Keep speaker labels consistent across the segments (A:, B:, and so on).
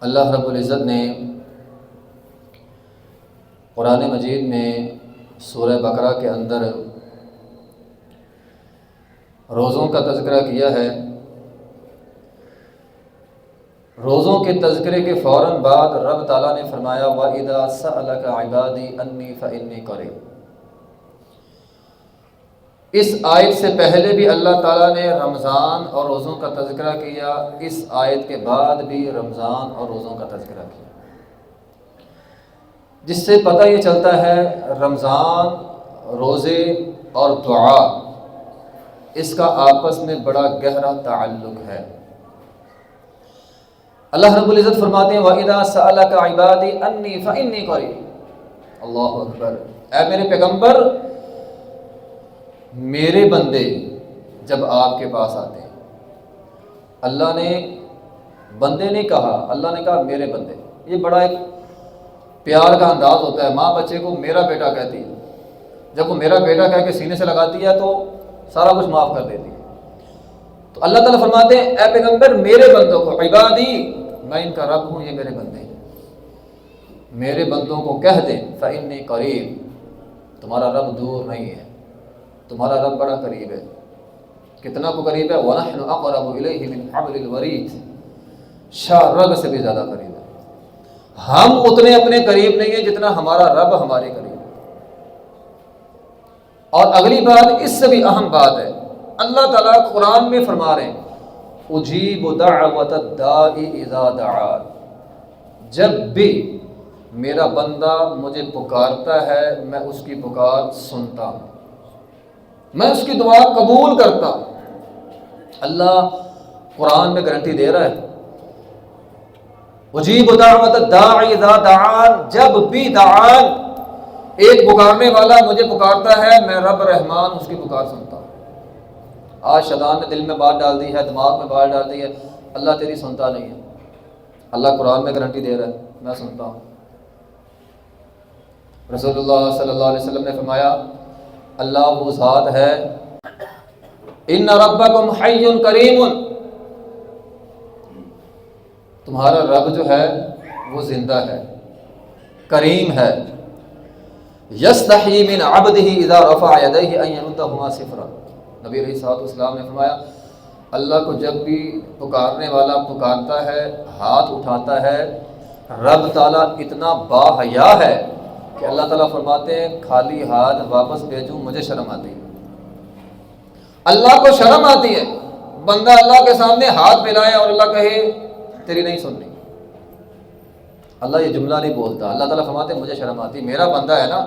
A: اللہ رب العزت نے قرآن مجید میں سورہ بقرہ کے اندر روزوں کا تذکرہ کیا ہے۔ روزوں کے تذکرے کے فوراً بعد رب تعالیٰ نے فرمایا واحدہ صلاح کا عبادی انی فنی کرے اس آیت سے پہلے بھی اللہ تعالیٰ نے رمضان اور روزوں کا تذکرہ کیا، اس آیت کے بعد بھی رمضان اور روزوں کا تذکرہ کیا۔ جس سے پتہ یہ چلتا ہے رمضان، روزے اور دعا، اس کا آپس میں بڑا گہرا تعلق ہے۔ اللہ رب العزت فرماتے ہیں واحدہ صلاح کا عبادی انی فنی اللہ اکبر۔ اے میرے پیغمبر میرے بندے جب آپ کے پاس آتے ہیں۔ اللہ نے بندے نے کہا، اللہ نے کہا میرے بندے، یہ بڑا ایک پیار کا انداز ہوتا ہے۔ ماں بچے کو میرا بیٹا کہتی ہے۔ جب وہ میرا بیٹا کہہ کے سینے سے لگاتی ہے تو سارا کچھ معاف کر دیتی ہے۔ تو اللہ تعالیٰ فرماتے ہیں، اے پیغمبر، میرے بندوں کو، عبادی، میں ان کا رب ہوں، یہ میرے بندے میرے بندوں کو کہہ دیں فعن قریب تمہارا رب دور نہیں ہے۔ تمہارا رب بڑا قریب ہے۔ کتنا کو قریب ہے؟ وَنَحْنُ أَقْرَبُ إِلَيْهِ مِنْ حَبْلِ الْوَرِيدِ۔ شاہ رب سے بھی زیادہ قریب ہے۔ ہم اتنے اپنے قریب نہیں ہیں جتنا ہمارا رب ہمارے قریب ہے۔ اور اگلی بات، اس سے بھی اہم بات ہے۔ اللہ تعالیٰ قرآن میں فرما رہے ہیں، اجیب دعوت الدائی اذا دعان جب بھی میرا بندہ مجھے پکارتا ہے، میں اس کی پکار سنتا ہوں۔ میں اس کی دعا قبول کرتا۔ اللہ قرآن میں گارنٹی دے رہا ہے۔ اجیب دعوت داعی دعان، جب بھی دعان، ایک پکارنے والا مجھے پکارتا ہے، میں رب رحمان اس کی پکار سنتا ہوں۔ آج شدان نے دل میں بات ڈال دی ہے، دماغ میں بات ڈال دی ہے۔ اللہ تیری سنتا نہیں ہے۔ اللہ قرآن میں گارنٹی دے رہا ہے، میں سنتا ہوں۔ رسول اللہ صلی اللہ علیہ وسلم نے فرمایا اللہ وہ ذات ہے۔ ان ربکم حی کریم تمہارا رب جو ہے، وہ زندہ ہے، کریم ہے۔ یستحی من عبدہ اذا رفع یدیہ ان يردهما صفرا۔ نبی علیہ الصلوۃ والسلام نے فرمایا، اللہ کو جب بھی پکارنے والا پکارتا ہے، ہاتھ اٹھاتا ہے، رب تعالیٰ اتنا با حیا ہے۔ کہ اللہ تعالیٰ فرماتے ہیں، خالی ہاتھ واپس بھیجوں مجھے شرم آتی ہے۔ اللہ کو شرم آتی ہے۔ بندہ اللہ کے سامنے ہاتھ پھیلائے اور اللہ کہے، تیری نہیں سننی۔ اللہ یہ جملہ نہیں بولتا۔ اللہ تعالیٰ فرماتے ہیں، مجھے شرم آتی ہے۔ میرا بندہ ہے نا،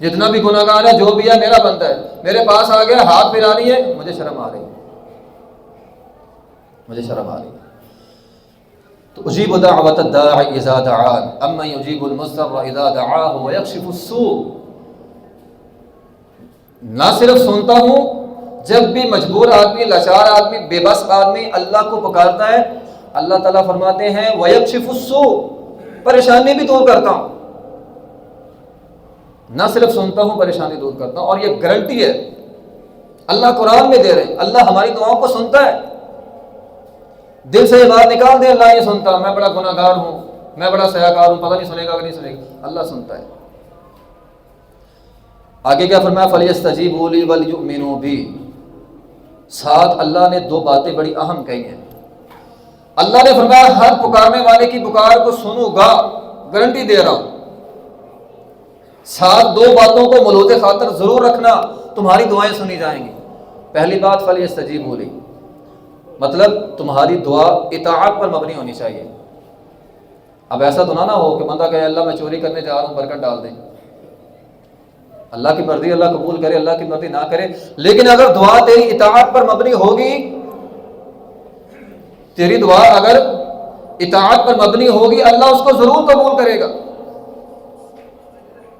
A: جتنا بھی گناہ گار ہے، جو بھی ہے، میرا بندہ ہے۔ میرے پاس آ گیا، ہاتھ پھیلا رہی ہے، مجھے شرم آ رہی ہے۔ مجھے شرم آ رہی ہے۔ تو اجیب دعوت الداعی اذا دعان اما یجیب المضطر اذا دعاه ويكشف السوء نہ صرف سنتا ہوں، جب بھی مجبور آدمی لاچار آدمی، بے بس آدمی اللہ کو پکارتا ہے، اللہ تعالیٰ فرماتے ہیں، وَيَكْشِفُ السُّوء، پریشانی بھی دور کرتا ہوں۔ نہ صرف سنتا ہوں، پریشانی دور کرتا ہوں۔ اور یہ گارنٹی ہے، اللہ قرآن میں دے رہے ہیں، اللہ ہماری دعاؤں کو سنتا ہے۔ دل سے یہ بات نکال دے، اللہ یہ سنتا، میں بڑا گناہ گار ہوں، میں بڑا سیاہ کار ہوں، پتہ نہیں سنے گا کہ نہیں سنے گا۔ اللہ سنتا ہے۔ آگے کیا فرمایا؟ فلیس تجیب بولی ولی بھی ساتھ اللہ نے دو باتیں بڑی اہم کہی ہیں۔ اللہ نے فرمایا، ہر پکارنے والے کی پکار کو سنوں گا گارنٹی دے رہا ہوں۔ ساتھ دو باتوں کو ملوت خاطر ضرور رکھنا، تمہاری دعائیں سنی جائیں گی۔ پہلی بات فلی استجیب بولی مطلب تمہاری دعا اطاعت پر مبنی ہونی چاہیے۔ اب ایسا تو نہ نہ ہو کہ بندہ کہے، اللہ میں چوری کرنے جا رہا ہوں، برکت ڈال دیں اللہ کی مرضی اللہ قبول کرے، اللہ کی مرضی نہ کرے۔ لیکن اگر دعا تیری اطاعت پر مبنی ہوگی، تیری دعا اگر اطاعت پر مبنی ہوگی، اللہ اس کو ضرور قبول کرے گا۔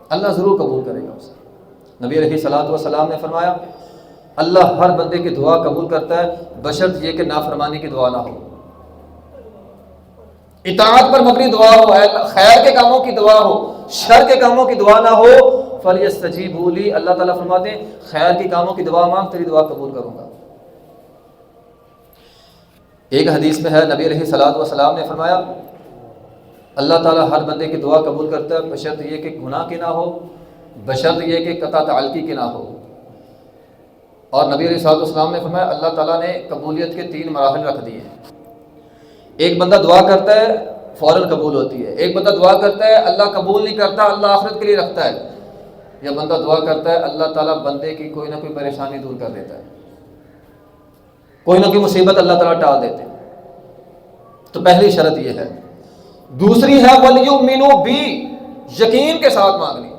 A: اللہ ضرور قبول کرے گا اسے نبی علیہ صلاحت وسلام نے فرمایا اللہ ہر بندے کی دعا قبول کرتا ہے، بشرط یہ کہ نافرمانی کی دعا نہ ہو۔ اطاعت پر مبنی دعا ہو، خیر کے کاموں کی دعا ہو، شر کے کاموں کی دعا نہ ہو فلی استجیب بولی اللہ تعالیٰ فرماتے ہیں، خیر کے کاموں کی دعا مانگ، تیری دعا قبول کروں گا۔ ایک حدیث میں ہے، نبی علیہ صلاحت وسلام نے فرمایا، اللہ تعالیٰ ہر بندے کی دعا قبول کرتا ہے، بشرط یہ کہ گناہ کی نہ ہو، بشرط یہ کہ قطع تعلقی کی نہ ہو۔ اور نبی علیہ صاحب السلام نے فرمایا، اللہ تعالیٰ نے قبولیت کے تین مراحل رکھ دیے ہیں۔ ایک بندہ دعا کرتا ہے، فوراً قبول ہوتی ہے۔ ایک بندہ دعا کرتا ہے، اللہ قبول نہیں کرتا، اللہ آخرت کے لیے رکھتا ہے۔ یا بندہ دعا کرتا ہے، اللہ تعالیٰ بندے کی کوئی نہ کوئی پریشانی دور کر دیتا ہے۔ کوئی نہ کوئی مصیبت اللہ تعالیٰ ٹال دیتے تو پہلی شرط یہ ہے۔ دوسری ہے ولیو مینو بی، یقین کے ساتھ مانگنی۔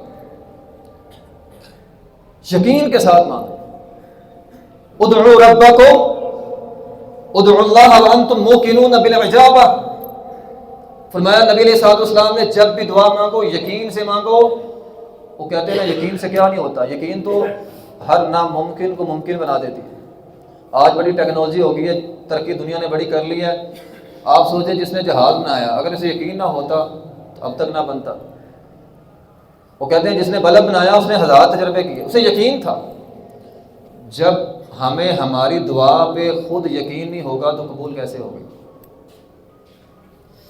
A: یقین کے ساتھ مانگنی۔ ادعو ربکم. ادعو اللہ وانتم موقنون بالعجابہ. فرمایا نبی علیہ صاحب اسلام نے جب بھی دعا مانگو، یقین سے مانگو. وہ کہتے ہیں نا، یقین سے کیا نہیں ہوتا؟ یقین تو ہر ناممکن کو ممکن بنا دیتی ہے۔ آج بڑی ٹیکنالوجی ہو گئی ہے، ترقی دنیا نے بڑی کر لی ہے۔ آپ سوچیں جس نے جہاز بنایا، اگر اسے یقین نہ ہوتا، تو اب تک نہ بنتا۔ وہ کہتے ہیں جس نے بلب بنایا، اس نے ہزار تجربے کیے۔ اسے یقین تھا۔ جب ہمیں ہماری دعا پہ خود یقین نہیں ہوگا تو قبول کیسے ہوگی؟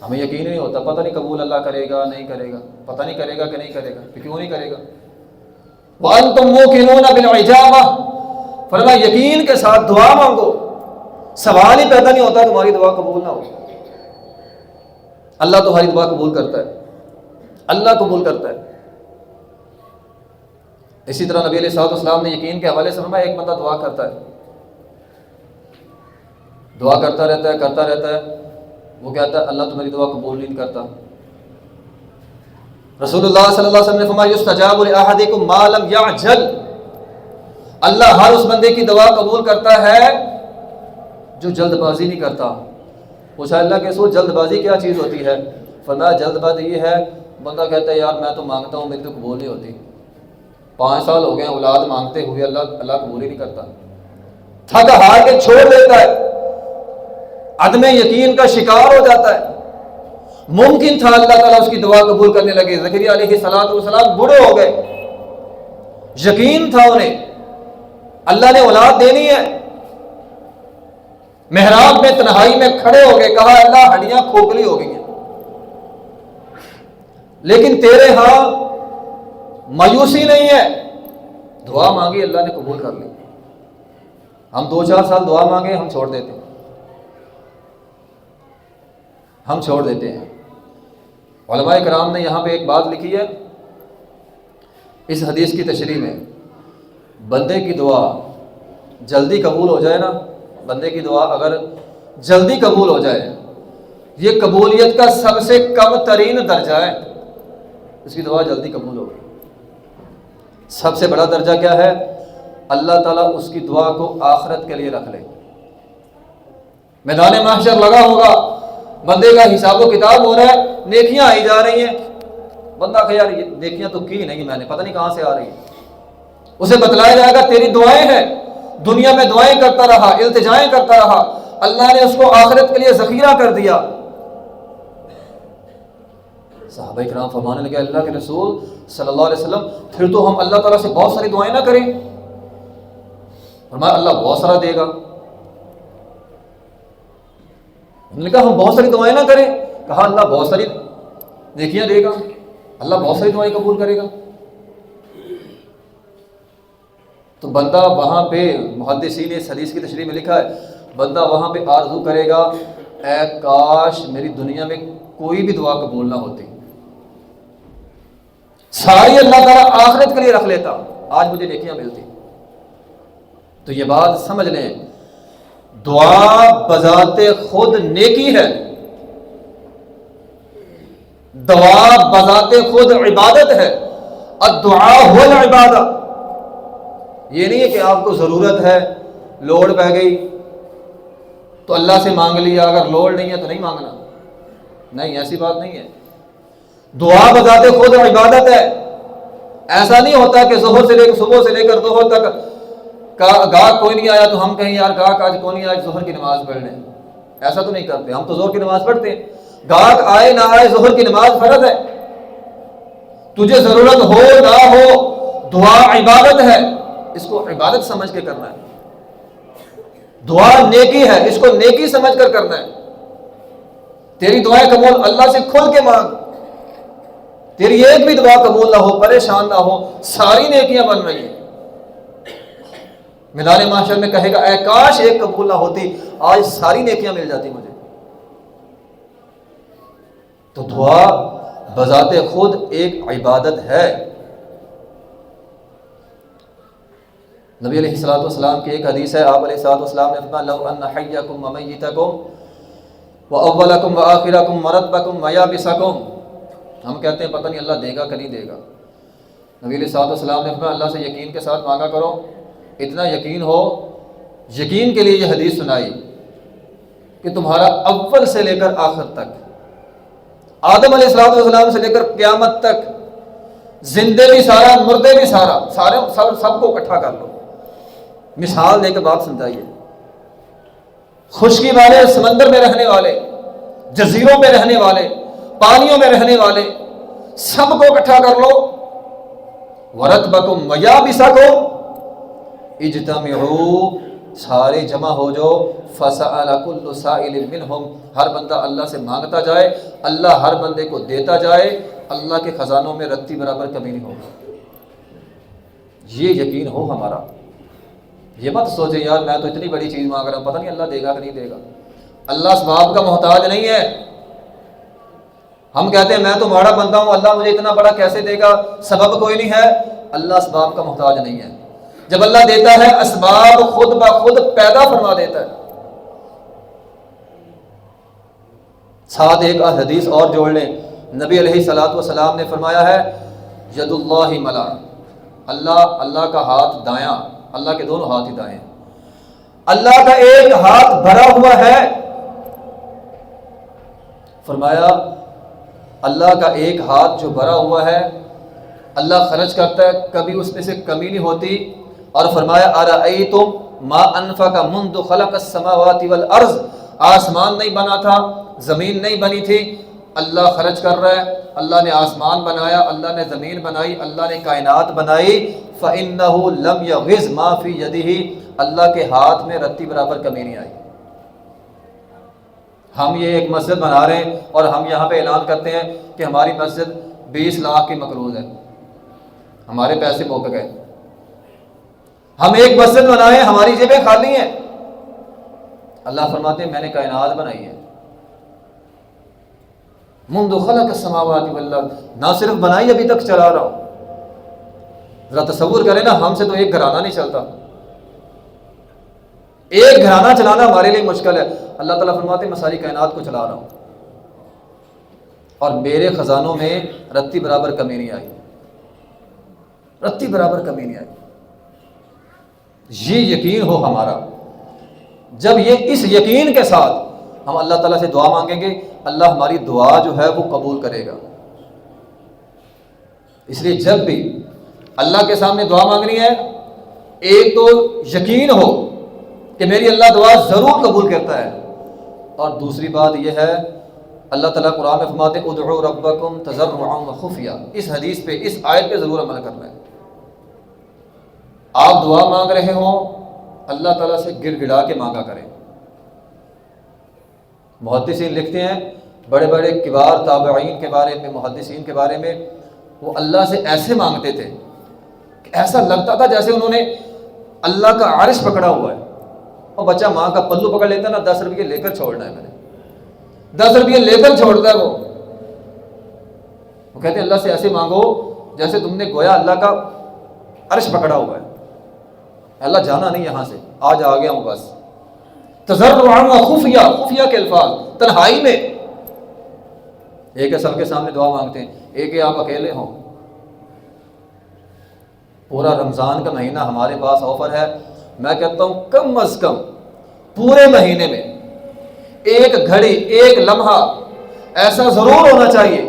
A: ہمیں یقین نہیں ہوتا، پتہ نہیں قبول اللہ کرے گا، نہیں کرے گا۔ پتہ نہیں کرے گا کہ نہیں کرے گا کہ کیوں نہیں کرے گا؟ بال تم وہ کنون فرما یقین کے ساتھ دعا مانگو۔ سوال ہی پیدا نہیں ہوتا، تمہاری دعا قبول نہ ہو۔ اللہ تمہاری دعا قبول کرتا ہے۔ اللہ قبول کرتا ہے۔ اسی طرح نبی علیہ صاحب السلام نے یقین کے حوالے سے فرمایا، ایک بندہ دعا کرتا ہے۔ دعا کرتا رہتا ہے، کرتا رہتا ہے۔ وہ کہتا ہے، اللہ تمہاری دعا قبول نہیں کرتا۔ رسول اللہ صلی اللہ علیہ وسلم نے فرمایا، یستجاب لاحدکم ما لم یعجل۔ اللہ ہر اس بندے کی دعا قبول کرتا ہے جو جلد بازی نہیں کرتا۔ پوچھا اللہ کے سو جلد بازی کیا چیز ہوتی ہے؟ فرمایا جلد بازی یہ ہے، بندہ کہتا ہے، یار میں تو مانگتا ہوں، میری تو قبول نہیں ہوتی۔ پانچ سال ہو گئے اولاد مانگتے ہوئے اللہ اللہ قبول ہی نہیں کرتا۔ تھک ہار کے چھوڑ دیتا ہے۔ عدم یقین کا شکار ہو جاتا ہے۔ ممکن تھا اللہ تعالیٰ اس کی دعا قبول کرنے لگے۔ ذکری علیہ سلاد والسلام بڑے ہو گئے۔ یقین تھا انہیں۔ اللہ نے اولاد دینی ہے۔ محراب میں، تنہائی میں کھڑے ہو گئے۔ کہا، اللہ ہڈیاں کھوکھلی ہو گئی ہیں۔ لیکن تیرے ہاں مایوسی نہیں ہے۔ دعا مانگی، اللہ نے قبول کر لی۔ ہم دو چار سال دعا مانگے، ہم چھوڑ دیتے ہیں۔ ہم چھوڑ دیتے ہیں۔ علماء کرام نے یہاں پہ ایک بات لکھی ہے۔ اس حدیث کی تشریح میں، بندے کی دعا جلدی قبول ہو جائے نا۔ بندے کی دعا اگر جلدی قبول ہو جائے، یہ قبولیت کا سب سے کم ترین درجہ ہے۔ اس کی دعا جلدی قبول ہو گئی۔ سب سے بڑا درجہ کیا ہے؟ اللہ تعالیٰ اس کی دعا کو آخرت کے لیے رکھ لے۔ میدان محشر لگا ہوگا۔ بندے کا حساب و کتاب ہو رہا ہے۔ نیکیاں آئی جا رہی ہیں۔ بندہ کہ یار، یہ نیکیاں تو کی نہیں میں نے؟ پتہ نہیں کہاں سے آ رہی ہیں۔ اسے بتلایا جائے گا، تیری دعائیں ہیں۔ دنیا میں دعائیں کرتا رہا، التجائیں کرتا رہا۔ اللہ نے اس کو آخرت کے لیے ذخیرہ کر دیا۔ صحابہ کرام فرمانے لگے، اللہ کے رسول صلی اللہ علیہ وسلم، پھر تو ہم اللہ تعالیٰ سے بہت ساری دعائیں نہ کریں۔ فرمایا، اللہ بہت سارا دے گا۔ انہوں نے کہا، ہم بہت ساری دعائیں نہ کریں۔ کہا، اللہ بہت ساری نیکیاں دے گا۔ اللہ بہت ساری دعائیں قبول کرے گا۔ تو بندہ وہاں پہ محدثین اس حدیث کی تشریح میں لکھا ہے، بندہ وہاں پہ آرزو کرے گا، اے کاش میری دنیا میں کوئی بھی دعا قبول نہ ہوتی۔ ساری اللہ تعالیٰ آخرت کے لیے رکھ لیتا۔ آج مجھے نیکیاں ملتی۔ تو یہ بات سمجھ لیں۔ دعا بذات خود نیکی ہے۔ دعا بذات خود عبادت ہے۔ دعا ہو عبادت یہ نہیں ہے کہ آپ کو ضرورت ہے، لوڑ پہ گئی۔ تو اللہ سے مانگ لیا، اگر لوڑ نہیں ہے تو نہیں مانگنا۔ نہیں، ایسی بات نہیں ہے۔ دعا بذات خود عبادت ہے۔ ایسا نہیں ہوتا کہ ظہر سے لے کر صبح سے لے کر دوہر تک گاہک کوئی نہیں آیا تو ہم کہیں یار گاہک آج کون نہیں آج ظہر کی نماز پڑھ لیں۔ ایسا تو نہیں کرتے۔ ہم تو زہر کی نماز پڑھتے ہیں۔ گاہک آئے نہ آئے ظہر کی نماز فرض ہے۔ تجھے ضرورت ہو نہ ہو، دعا عبادت ہے۔ اس کو عبادت سمجھ کے کرنا ہے۔ دعا نیکی ہے، اس کو نیکی سمجھ کر کرنا ہے۔ تیری دعائیں قبول اللہ سے کھل کے مانگ۔ تیری ایک بھی دعا قبول نہ ہو، پریشان نہ ہو، ساری نیکیاں بن رہی ہیں۔ ملال معاشر میں کہے گا، اے کاش ایک قبول نہ ہوتی، آج ساری نیکیاں مل جاتی مجھے۔ تو دعا بذات خود ایک عبادت ہے۔ نبی علیہ السلاۃ والسلام کی ایک حدیث ہے، آپ علیہ السلاۃ والسلام نے فرمایا، لو ان حیکم ومیتکم و اولکم و آخرکم مرتبکم و یابسکم۔ ہم کہتے ہیں پتہ نہیں اللہ دے گا کہ نہیں دے گا۔ نبی علیہ السلاۃ والسلام نے فرمایا اللہ سے یقین کے ساتھ مانگا کرو۔ اتنا یقین ہو، یقین کے لیے یہ حدیث سنائی کہ تمہارا اول سے لے کر آخر تک، آدم علیہ السلام والسلام سے لے کر قیامت تک، زندے بھی سارا، مردے بھی سارا، سارے، سب سب کو اکٹھا کر لو۔ مثال دے کے بات سمجھائیے۔ خشکی والے، سمندر میں رہنے والے، جزیروں میں رہنے والے پانیوں میں رہنے والے، سب کو اکٹھا کر لو۔ ورت بکم میا بھی سکو اجتم سارے جمع ہو جاؤ فسا منہم ہر بندہ اللہ سے مانگتا جائے۔ اللہ ہر بندے کو دیتا جائے۔ اللہ کے خزانوں میں رتی برابر کمی نہیں ہوگا یہ یقین ہو ہمارا۔ یہ مت سوچے، یار میں تو اتنی بڑی چیز مانگ رہا ہوں، پتہ نہیں اللہ دے گا کہ نہیں دے گا۔ اللہ اسباب کا محتاج نہیں ہے۔ ہم کہتے ہیں، میں تو ماڑا بنتا ہوں، اللہ مجھے اتنا بڑا کیسے دے گا؟ سبب کوئی نہیں ہے۔ اللہ اسباب کا محتاج نہیں ہے۔ جب اللہ دیتا ہے، اسباب خود بخود پیدا فرما دیتا ہے۔ ساتھ ایک حدیث اور جوڑ لیں۔ نبی علیہ سلاۃ وسلام نے فرمایا ہے ید اللہ ملا۔ اللہ اللہ کا ہاتھ دایاں۔ اللہ کے دونوں ہاتھ ہی دائیں اللہ کا ایک ہاتھ بھرا ہوا ہے۔ فرمایا اللہ کا ایک ہاتھ جو بھرا ہوا ہے، اللہ خرچ کرتا ہے، کبھی اس میں سے کمی نہیں ہوتی۔ اور فرمایا ارأیتم ما انفق منذ خلق السماوات والارض آسمان نہیں بنا تھا، زمین نہیں بنی تھی۔ اللہ خرچ کر رہا ہے، اللہ نے آسمان بنایا، اللہ نے زمین بنائی، اللہ نے کائنات بنائی۔ فَإِنَّهُ لَمْ يَغِزْ مَا فِي يَدِهِ۔ اللہ کے ہاتھ میں رتی برابر کمی نہیں آئی۔ ہم یہ ایک مسجد بنا رہے ہیں اور ہم یہاں پہ اعلان کرتے ہیں کہ ہماری مسجد بیس لاکھ کی مقروض ہے۔ ہمارے پیسے موقع گئے۔ ہم ایک مسجد بنائے ہماری جیبیں خالی ہیں۔ اللہ فرماتے ہیں، میں نے کائنات بنائی ہے۔ مند خلق السماوات والارض۔ نہ صرف بنائی، ابھی تک چلا رہا ہوں۔ ذرا تصور کریں نا، ہم سے تو ایک گھرانہ نہیں چلتا۔ ایک گھرانہ چلانا ہمارے لیے مشکل ہے۔ اللہ تعالیٰ فرماتے میں ساری کائنات کو چلا رہا ہوں۔ اور میرے خزانوں میں رتی برابر کمی نہیں آئی۔ رتی برابر کمی نہیں آئی۔ یہ یقین ہو ہمارا۔ جب یہ اس یقین کے ساتھ ہم اللہ تعالیٰ سے دعا مانگیں گے، اللہ ہماری دعا جو ہے وہ قبول کرے گا۔ اس لیے جب بھی اللہ کے سامنے دعا مانگنی ہے، ایک تو یقین ہو۔ کہ میری اللہ دعا ضرور قبول کرتا ہے۔ اور دوسری بات یہ ہے، اللہ تعالیٰ قرآن فرماتے ادعو ربکم تضرعا و خفیہ۔ اس حدیث پہ، اس آیت پہ ضرور عمل کرنا ہے۔ آپ دعا مانگ رہے ہوں، اللہ تعالیٰ سے گر گڑا کے مانگا کریں۔ محدثین لکھتے ہیں، بڑے بڑے کبار تابعین کے بارے میں، محدثین کے بارے میں، وہ اللہ سے ایسے مانگتے تھے کہ ایسا لگتا تھا جیسے انہوں نے اللہ کا عرش پکڑا ہوا ہے۔ اور بچہ ماں کا پلو پکڑ لیتا ہے نا، دس روپئے لے کر چھوڑنا ہے میں نے۔ دس روپئے لے کر چھوڑتا ہے وہ۔ وہ کہتے ہیں، اللہ سے ایسے مانگو جیسے تم نے گویا اللہ کا عرش پکڑا ہوا ہے۔ اللہ جانا نہیں یہاں سے۔ آج آ گیا ہوں بس۔ خفیہ خفیہ کے الفاظ۔ تنہائی میں۔ ایک ہے سب کے سامنے دعا مانگتے ہیں۔ ایک ہے آپ اکیلے ہوں۔ پورا رمضان کا مہینہ ہمارے پاس آفر ہے۔ میں کہتا ہوں کم از کم پورے مہینے میں ایک گھڑی، ایک لمحہ ایسا ضرور ہونا چاہیے،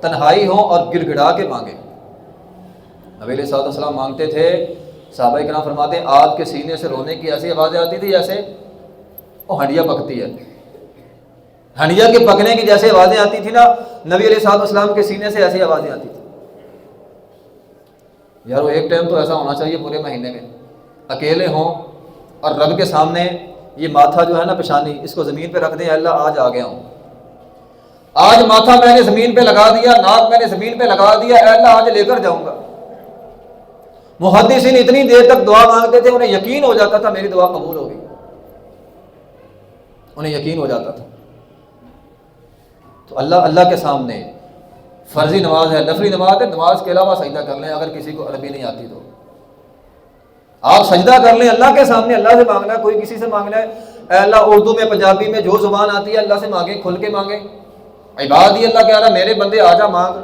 A: تنہائی ہو اور گڑ گڑا کے مانگے۔ نبی علیہ صاحب السلام مانگتے تھے، صحابہ کرام فرماتے ہیں آگ کے سینے سے رونے کی ایسی آوازیں آتی تھی جیسے وہ ہنڈیا پکتی ہے۔ ہنڈیا کے پکنے کی جیسے آوازیں آتی تھی نا، نبی علیہ صاحب اسلام کے سینے سے ایسی آوازیں آتی تھی یار وہ ایک ٹائم تو ایسا ہونا چاہیے پورے مہینے میں۔ اکیلے ہوں اور رب کے سامنے یہ ماتھا جو ہے نا پشانی اس کو زمین پہ رکھ دیں اللہ، آج آ گیا ہوں آج ماتھا میں نے زمین پہ لگا دیا، ناک میں نے زمین پہ لگا دیا، اے اللہ، آج لے کر جاؤں گا۔ محدثین اتنی دیر تک دعا مانگتے تھے، انہیں یقین ہو جاتا تھا میری دعا قبول ہوگی۔ انہیں یقین ہو جاتا تھا۔ تو اللہ اللہ کے سامنے فرضی نماز ہے نفری نماز ہے، نماز کے علاوہ سجدہ کر لیں، اگر کسی کو عربی نہیں آتی تو۔ آپ سجدہ کر لیں، اللہ کے سامنے اللہ سے مانگنا ہے کوئی کسی سے مانگنا ہے، اے اللہ اردو میں، پنجابی میں، جو زبان آتی ہے، اللہ سے مانگیں، کھل کے مانگیں۔ عباد ہی اللہ کہہ رہا میرے بندے آ جا، مانگ۔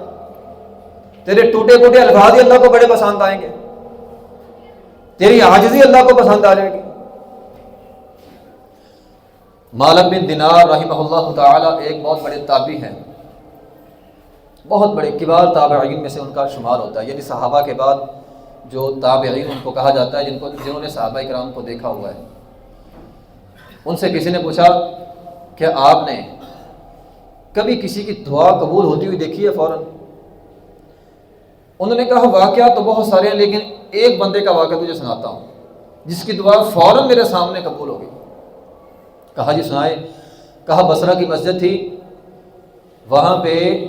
A: تیرے ٹوٹے ٹوٹے الفاظ ہی اللہ کو بڑے پسند آئیں گے۔ تیری عاجزی اللہ کو پسند آ جائے گی۔ مالک بن دینار رحمہ اللہ تعالی ایک بہت بڑے تابی ہیں۔ بہت بڑے، کبار تابعین میں سے ان کا شمار ہوتا ہے یعنی صحابہ کے بعد جو تابعین ان کو کہا جاتا ہے، جن کو جنہوں نے صحابہ کرام کو دیکھا ہوا ہے۔ ان سے کسی نے پوچھا کہ آپ نے کبھی کسی کی دعا قبول ہوتی ہوئی دیکھی ہے فوراً؟ انہوں نے کہا، واقعہ تو بہت سارے ہیں، لیکن ایک بندے کا واقعہ تجھے سناتا ہوں، جس کی دعا فوراً میرے سامنے قبول ہوگی کہا جی سنائے کہا بسرا کی مسجد تھی، وہاں پہ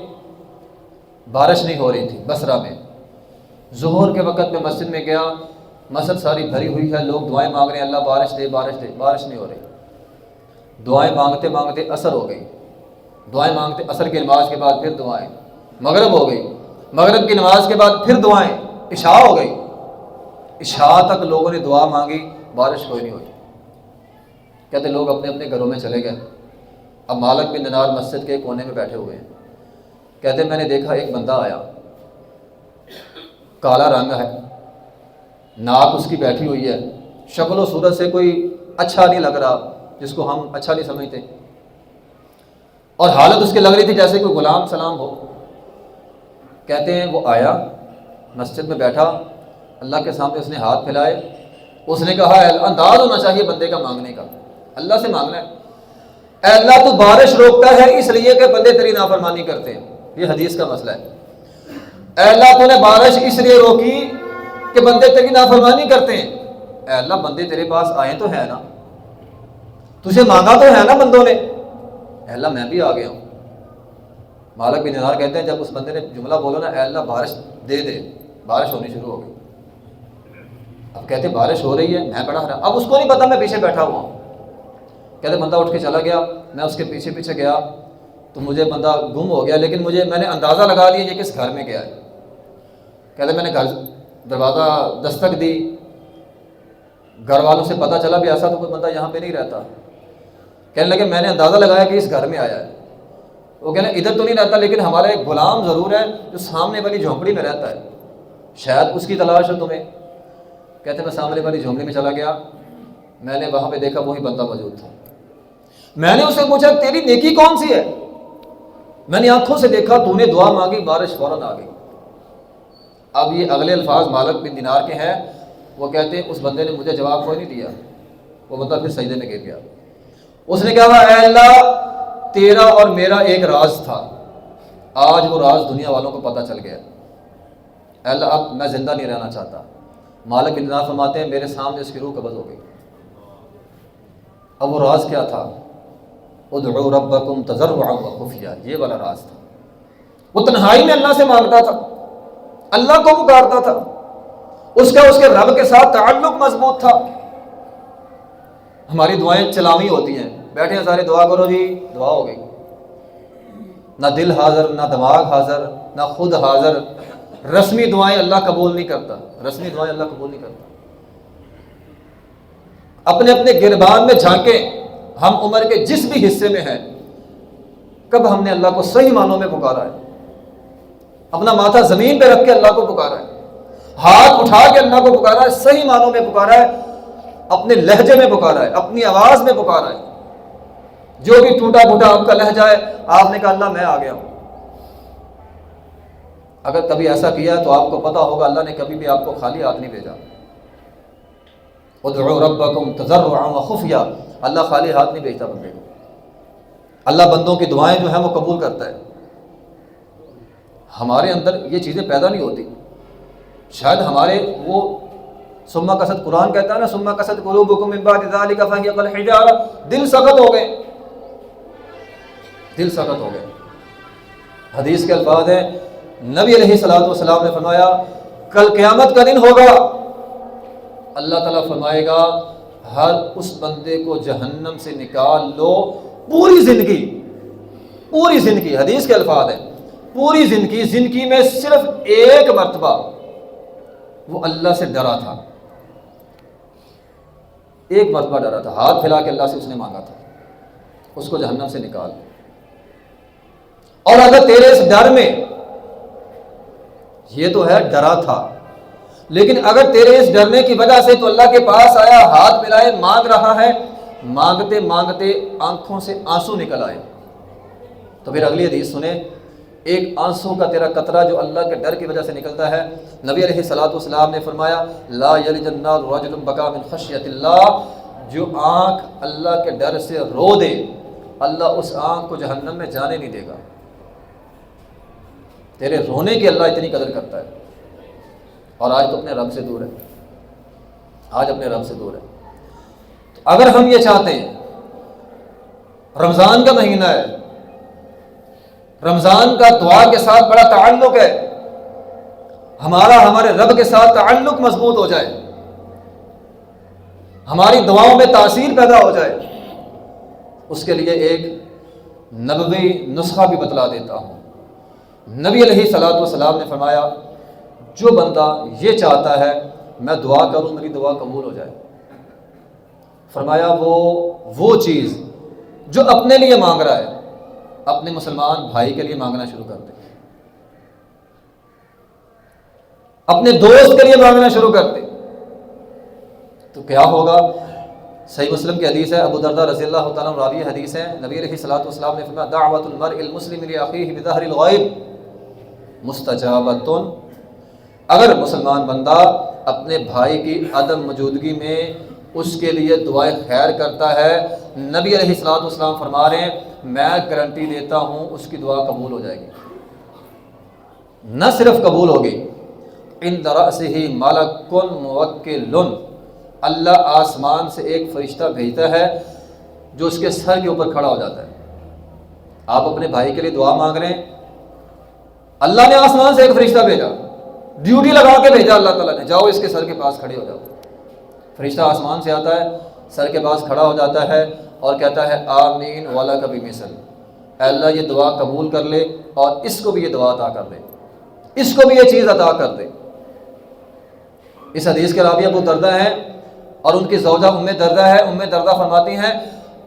A: بارش نہیں ہو رہی تھی بسرا میں۔ ظہر کے وقت میں مسجد میں گیا، مسجد ساری بھری ہوئی ہے، لوگ دعائیں مانگ رہے ہیں، اللہ بارش دے بارش دے، بارش نہیں ہو رہی۔ دعائیں مانگتے مانگتے اثر ہو گئی۔ دعائیں مانگتے اثر کی نماز کے بعد پھر دعائیں۔ مغرب ہو گئی۔ مغرب کی نماز کے بعد پھر دعائیں۔ عشاء ہو گئی۔ عشاء تک لوگوں نے دعا مانگی، بارش کوئی نہیں ہوئی۔ کہتے لوگ اپنے اپنے گھروں میں چلے گئے۔ اب مالک بن دینار مسجد کے کونے میں بیٹھے ہوئے ہیں۔ کہتے میں نے دیکھا ایک بندہ آیا۔ کالا رنگ ہے۔ ناک اس کی بیٹھی ہوئی ہے۔ شکل و صورت سے کوئی اچھا نہیں لگ رہا، جس کو ہم اچھا نہیں سمجھتے۔ اور حالت اس کی لگ رہی تھی جیسے کوئی غلام سلام ہو۔ کہتے ہیں، وہ آیا، مسجد میں بیٹھا۔ اللہ کے سامنے اس نے ہاتھ پھیلائے۔ اس نے کہا انداز ہونا چاہیے بندے کا مانگنے کا۔ اللہ سے مانگنا ہے۔ اے اللہ، تو بارش روکتا ہے، اس لیے کہ بندے تیری نافرمانی کرتے ہیں۔ یہ حدیث کا مسئلہ ہے۔ اے اللہ تو نے بارش اس لیے روکی کہ بندے تیری نافرمانی کرتے ہیں۔ اے اللہ، بندے تیرے پاس آئے تو ہے نا۔ تجھے مانگا تو ہے نا بندوں نے۔ اے اللہ، میں بھی آ گیا ہوں۔ مالک بن نظار کہتے ہیں، جب اس بندے نے جملہ بولو نا، اے اللہ، بارش دے دے۔ بارش ہونی شروع ہو گئی۔ اب کہتے بارش ہو رہی ہے، میں پڑھا رہا۔ اب اس کو نہیں پتا، میں پیچھے بیٹھا ہوا ہوں۔ کہتے بندہ اٹھ کے چلا گیا، میں اس کے پیچھے پیچھے گیا۔ تو مجھے بندہ گم ہو گیا، لیکن مجھے، میں نے اندازہ لگا لیا یہ کس گھر میں گیا ہے۔ کہتے میں نے گھر دروازہ دستک دی۔ گھر والوں سے پتہ چلا بھی ایسا تو کوئی بندہ یہاں پہ نہیں رہتا۔ کہنے لگے میں نے اندازہ لگایا کہ اس گھر میں آیا ہے۔ وہ کہنا ادھر تو نہیں رہتا، لیکن ہمارا ایک غلام ضرور ہے جو سامنے والی جھونپڑی میں رہتا ہے۔ شاید اس کی تلاش ہے تمہیں۔ کہتے میں سامنے والی جھونپڑی میں چلا گیا۔ میں نے وہاں پہ دیکھا، وہی بندہ موجود تھا۔ میں نے اس سے پوچھا، تیری نیکی کون سی ہے؟ میں نے آنکھوں سے دیکھا، تو نے دعا مانگی، بارش فوراً آ گئی۔ اب یہ اگلے الفاظ مالک بن دینار کے ہیں۔ وہ کہتے ہیں، اس بندے نے مجھے جواب کوئی نہیں دیا۔ وہ بندہ پھر سجدے میں گر گیا۔ اس نے کہا، اے اللہ، تیرا اور میرا ایک راز تھا۔ آج وہ راز دنیا والوں کو پتہ چل گیا۔ اے اللہ، اب میں زندہ نہیں رہنا چاہتا۔ مالک بن دینار فرماتے ہیں، میرے سامنے اس کی روح قبض ہو گئی۔ اب وہ راز کیا تھا؟ ادعو ربکم تضرعا وخفیہ یہ والا راز تھا۔ وہ تنہائی میں اللہ سے مانگتا تھا۔ اللہ کو پکارتا تھا۔ اس کا اس کے رب کے ساتھ تعلق مضبوط تھا۔ ہماری دعائیں چلاوی ہوتی ہیں۔ بیٹھے ہیں سارے، دعا کرو جی۔ دعا ہو گئی۔ نہ دل حاضر، نہ دماغ حاضر، نہ خود حاضر۔ رسمی دعائیں اللہ قبول نہیں کرتا۔ رسمی دعائیں اللہ قبول نہیں کرتا۔ اپنے اپنے گربان میں جھانکیں۔ ہم عمر کے جس بھی حصے میں ہیں، کب ہم نے اللہ کو صحیح معنوں میں پکارا ہے؟ اپنا ماتھا زمین پہ رکھ کے اللہ کو پکارا ہے۔ ہاتھ اٹھا کے اللہ کو پکارا ہے، صحیح معنوں میں پکارا ہے، اپنے لہجے میں پکارا ہے، اپنی آواز میں پکارا ہے۔ جو بھی ٹوٹا پھوٹا آپ کا لہجہ ہے، آپ نے کہا اللہ میں آ گیا ہوں۔ اگر کبھی ایسا کیا تو آپ کو پتا ہوگا اللہ نے کبھی بھی آپ کو خالی ہاتھ نہیں بھیجا۔ ادعو ربکم تضرعا وخفیہ اللہ خالی ہاتھ نہیں بھیجتا بندے کو۔ اللہ بندوں کی دعائیں جو ہیں وہ قبول کرتا ہے۔ ہمارے اندر یہ چیزیں پیدا نہیں ہوتی۔ شاید ہمارے وہ سما کسد قرآن کہتا ہے نا سما کسد قلوبکم حجارہ دل سخت ہو گئے۔ دل سخت ہو گئے۔ حدیث کے الفاظ ہیں۔ نبی علیہ السلاۃ والسلام نے فرمایا، کل قیامت کا دن ہوگا۔ اللہ تعالیٰ فرمائے گا، ہر اس بندے کو جہنم سے نکال لو، پوری زندگی۔ پوری زندگی۔ حدیث کے الفاظ ہیں۔ پوری زندگی زندگی میں صرف ایک مرتبہ وہ اللہ سے ڈرا تھا۔ ایک مرتبہ ڈرا تھا۔ ہاتھ پھیلا کے اللہ سے اس نے مانگا تھا۔ اس کو جہنم سے نکال۔ اور اگر تیرے اس ڈر میں یہ تو ہے، ڈرا تھا۔ لیکن اگر تیرے اس ڈرنے کی وجہ سے تو اللہ کے پاس آیا، ہاتھ ملائے، مانگ رہا ہے، مانگتے مانگتے آنکھوں سے آنسو نکل آئے۔ تو پھر اگلی حدیث سنیں۔ ایک آنسو کا تیرا قطرہ جو اللہ کے ڈر کی وجہ سے نکلتا ہے۔ نبی علیہ صلاۃ والسلام نے فرمایا، لا رجل بکا من خشیت اللہ۔ جو آنکھ اللہ کے ڈر سے رو دے، اللہ اس آنکھ کو جہنم میں جانے نہیں دے گا۔ تیرے رونے کی اللہ اتنی قدر کرتا ہے۔ اور آج تو اپنے رب سے دور ہے۔ آج اپنے رب سے دور ہے۔ تو اگر ہم یہ چاہتے ہیں، رمضان کا مہینہ ہے رمضان کا دعا کے ساتھ بڑا تعلق ہے۔ ہمارا، ہمارے رب کے ساتھ تعلق مضبوط ہو جائے۔ ہماری دعاؤں میں تاثیر پیدا ہو جائے۔ اس کے لیے ایک نبوی نسخہ بھی بتلا دیتا ہوں۔ نبی علیہ صلاحت والسلام نے فرمایا، جو بندہ یہ چاہتا ہے، میں دعا کروں، میری دعا قبول ہو جائے۔ فرمایا، وہ وہ چیز جو اپنے لیے مانگ رہا ہے اپنے مسلمان بھائی کے لیے مانگنا شروع کر دے۔ اپنے دوست کے لیے مانگنا شروع کر دے۔ تو کیا ہوگا؟ صحیح مسلم کی حدیث ہے، ابو دردہ رضی اللہ تعالیٰ راوی حدیث ہے۔ نبی علیہ صلاحت والسلام نے فرمایا دعوت المرء المسلم لأخیه بظہر الغیب مستجابت اگر مسلمان بندہ اپنے بھائی کی عدم موجودگی میں اس کے لیے دعائیں خیر کرتا ہے، نبی علیہ السلاۃ والسلام فرما رہے ہیں میں گارنٹی دیتا ہوں اس کی دعا قبول ہو جائے گی۔ نہ صرف قبول ہوگی، ان درا سے ہی مالک کن موکل اللہ آسمان سے ایک فرشتہ بھیجتا ہے جو اس کے سر کے اوپر کھڑا ہو جاتا ہے۔ آپ اپنے بھائی کے لیے دعا مانگ رہے ہیں اللہ نے آسمان سے ایک فرشتہ بھیجا، ڈیوٹی لگا کے بھیجا اللہ تعالیٰ نے۔ جاؤ اس کے سر کے پاس کھڑے ہو جاؤ۔ فرشتہ آسمان سے آتا ہے، سر کے پاس کھڑا ہو جاتا ہے اور کہتا ہے، آمین والا کا بھی مثل اے اللہ، یہ دعا قبول کر لے اور اس کو بھی یہ دعا عطا کر دے۔ اس کو بھی یہ چیز عطا کر دے۔ اس حدیث کے راوی ابو دردہ ہیں اور ان کی زوجہ ام دردہ ہے۔ ام دردہ فرماتی ہیں،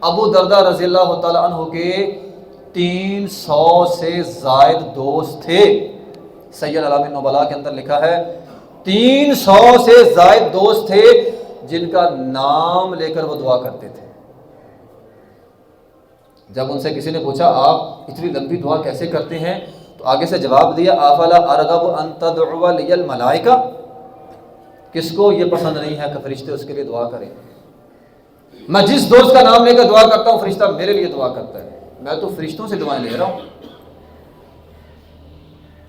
A: ابو دردہ رضی اللہ تعالیٰ عنہ کے تین سو سے زائد دوست تھے۔ سید علام نبلا کے اندر لکھا ہے، تین سو سے زائد دوست تھے جن کا نام لے کر وہ دعا کرتے تھے۔ جب ان سے کسی نے پوچھا، آپ اتنی لمبی دعا کیسے کرتے ہیں؟ تو آگے سے جواب دیا، آفلا ارغب ان ملائکہ کس کو یہ پسند نہیں ہے کہ فرشتے اس کے لیے دعا کریں؟ میں جس دوست کا نام لے کر دعا کرتا ہوں، فرشتہ میرے لیے دعا کرتا ہے۔ میں تو فرشتوں سے دعائیں لے رہا ہوں۔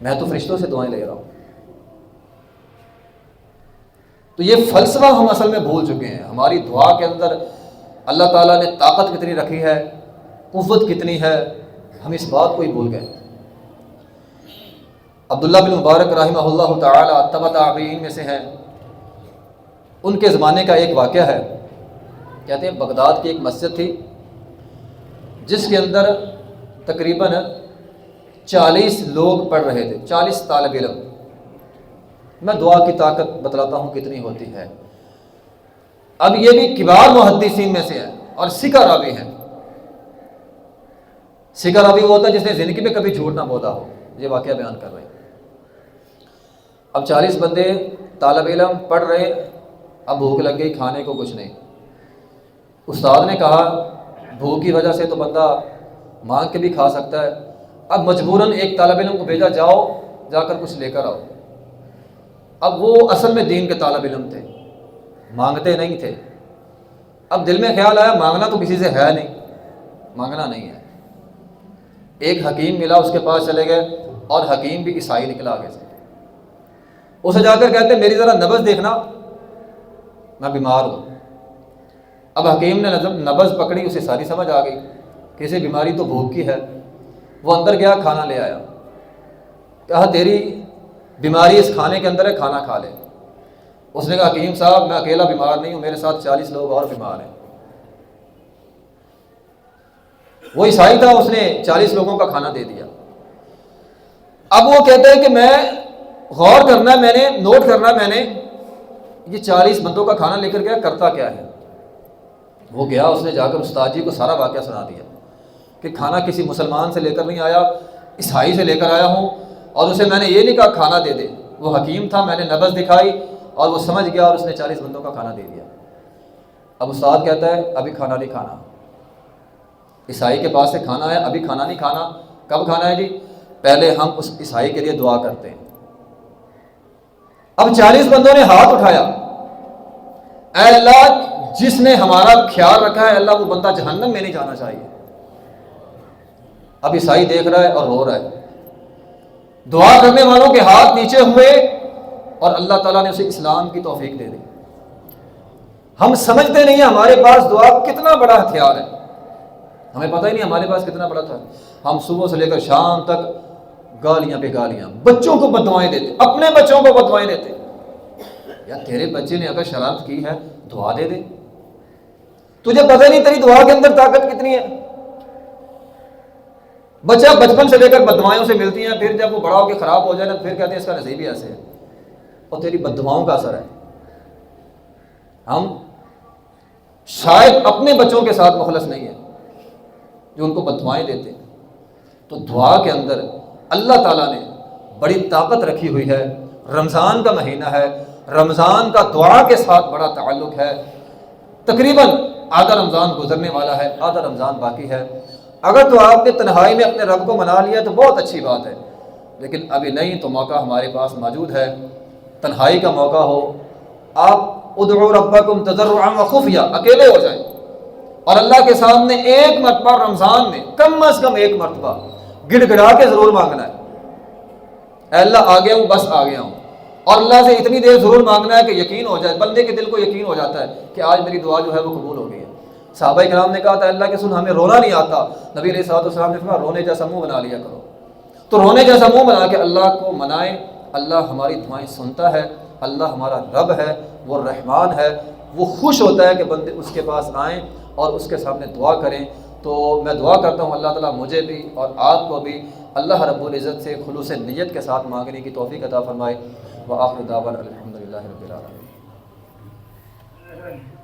A: میں تو فرشتوں سے دعائیں لے رہا ہوں۔ تو یہ فلسفہ ہم اصل میں بھول چکے ہیں۔ ہماری دعا کے اندر اللہ تعالیٰ نے طاقت کتنی رکھی ہے؟ قوت کتنی ہے، ہم اس بات کو ہی بھول گئے۔ عبداللہ بن مبارک رحمہ اللہ تعالیٰ تب تعبین میں سے ہیں۔ ان کے زمانے کا ایک واقعہ ہے۔ کہتے ہیں بغداد کی ایک مسجد تھی، جس کے اندر تقریباً چالیس لوگ پڑھ رہے تھے، چالیس طالب علم۔ میں دعا کی طاقت بتلاتا ہوں کتنی ہوتی ہے۔ اب یہ بھی کبار محدثین میں سے ہے اور سکھا رابی ہیں۔ سکھا رابی وہ ہوتا ہے جس نے زندگی میں کبھی جھوٹ نہ بولا ہو۔ یہ واقعہ بیان کر رہے ہیں۔ اب چالیس بندے طالب علم پڑھ رہے اب بھوک لگ گئی، کھانے کو کچھ نہیں۔ استاد نے کہا، بھوک کی وجہ سے تو بندہ مانگ کے بھی کھا سکتا ہے۔ اب مجبوراً ایک طالب علم کو بھیجا، جاؤ، جا کر کچھ لے کر آؤ۔ اب وہ اصل میں دین کے طالب علم تھے۔ مانگتے نہیں تھے۔ اب دل میں خیال آیا، مانگنا تو کسی سے ہے نہیں۔ مانگنا نہیں ہے۔ ایک حکیم ملا، اس کے پاس چلے گئے اور حکیم بھی عیسائی نکلا آگے سے۔ اسے جا کر کہتے، میری ذرا نبز دیکھنا، میں بیمار ہوں۔ اب حکیم نے نبز پکڑی، اسے ساری سمجھ آ گئی کسی بیماری تو بھوک کی ہے۔ وہ اندر گیا، کھانا لے آیا۔ کہا، تیری بیماری اس کھانے کے اندر ہے، کھانا کھا لے۔ اس نے کہا، حکیم صاحب، میں اکیلا بیمار نہیں ہوں، میرے ساتھ چالیس لوگ اور بیمار ہیں۔ وہ عیسائی تھا، اس نے چالیس لوگوں کا کھانا دے دیا۔ اب وہ کہتے ہیں کہ میں غور کرنا، میں نے نوٹ کرنا، میں نے یہ چالیس بندوں کا کھانا لے کر گیا، کرتا کیا ہے؟ وہ گیا، اس نے جا کر استاد جی کو سارا واقعہ سنا دیا کہ کھانا کسی مسلمان سے لے کر نہیں آیا، عیسائی سے لے کر آیا ہوں۔ اور اسے میں نے یہ نہیں کہا کھانا دے دے۔ وہ حکیم تھا، میں نے نبز دکھائی اور وہ سمجھ گیا اور اس نے چالیس بندوں کا کھانا دے دیا۔ اب استاد کہتا ہے، ابھی کھانا نہیں کھانا۔ عیسائی کے پاس سے کھانا ہے ابھی کھانا نہیں کھانا، کب کھانا ہے جی؟ پہلے ہم اس عیسائی کے لیے دعا کرتے ہیں۔ اب چالیس بندوں نے ہاتھ اٹھایا۔ اے اللہ، جس نے ہمارا خیال رکھا ہے اللہ، وہ بندہ جہنم میں نہیں جانا چاہیے۔ اب عیسائی دیکھ رہا ہے اور رو رہا ہے۔ دعا کرنے والوں کے ہاتھ نیچے ہوئے اور اللہ تعالیٰ نے اسے اسلام کی توفیق دے دی۔ ہم سمجھتے نہیں ہیں ہمارے پاس دعا کتنا بڑا ہتھیار ہے۔ ہمیں پتہ ہی نہیں ہمارے پاس کتنا بڑا تھا۔ ہم صبح سے لے کر شام تک گالیاں پہ گالیاں، بچوں کو بدوائیں دیتے، اپنے بچوں کو بدوائیں دیتے۔ یا تیرے بچے نے اگر شرارت کی ہے، دعا دے دے۔ تجھے پتہ نہیں تیری دعا کے اندر طاقت کتنی ہے۔ بچہ بچپن سے لے کر بدوائیوں سے ملتی ہیں، پھر جب وہ بڑا ہو کے خراب ہو جائے نا، پھر کہتے ہیں اس کا نصیب ہی ایسے ہے۔ اور تیری بدواؤں کا اثر ہے۔ ہم شاید اپنے بچوں کے ساتھ مخلص نہیں ہیں۔ جو ان کو بدوائیں دیتے ہیں۔ تو دعا کے اندر اللہ تعالیٰ نے بڑی طاقت رکھی ہوئی ہے۔ رمضان کا مہینہ ہے۔ رمضان کا دعا کے ساتھ بڑا تعلق ہے۔ تقریباً آدھا رمضان گزرنے والا ہے، آدھا رمضان باقی ہے۔ اگر تو آپ نے تنہائی میں اپنے رب کو منا لیا تو بہت اچھی بات ہے۔ لیکن ابھی نہیں، تو موقع ہمارے پاس موجود ہے۔ تنہائی کا موقع ہو۔ آپ ادعو ربکم تضرعا و خفیہ، اکیلے ہو جائیں۔ اور اللہ کے سامنے ایک مرتبہ رمضان میں کم از کم ایک مرتبہ گڑ گڑا کے ضرور مانگنا ہے۔ اے اللہ آ گیا ہوں، بس آ گیا ہوں۔ اور اللہ سے اتنی دیر ضرور مانگنا ہے کہ یقین ہو جائے، بندے کے دل کو یقین ہو جاتا ہے کہ آج میری دعا جو ہے وہ قبول ہو گئی ہے۔ صحابہ کرام نے کہا تھا اللہ کے سن، ہمیں رونا نہیں آتا۔ نبی علیہ صاحب السلام نے فرمایا، رونے جیسا منہ بنا لیا کرو۔ تو رونے جیسا منہ بنا کے اللہ کو منائیں۔ اللہ ہماری دعائیں سنتا ہے۔ اللہ ہمارا رب ہے، وہ رحمان ہے۔ وہ خوش ہوتا ہے کہ بندے اس کے پاس آئیں۔ اور اس کے سامنے دعا کریں۔ تو میں دعا کرتا ہوں، اللہ تعالیٰ مجھے بھی اور آپ کو بھی اللہ رب العزت سے خلوص نیت کے ساتھ مانگنے کی توفیق عطا فرمائے۔ و آخر دعوت الحمد للہ رب العالمین۔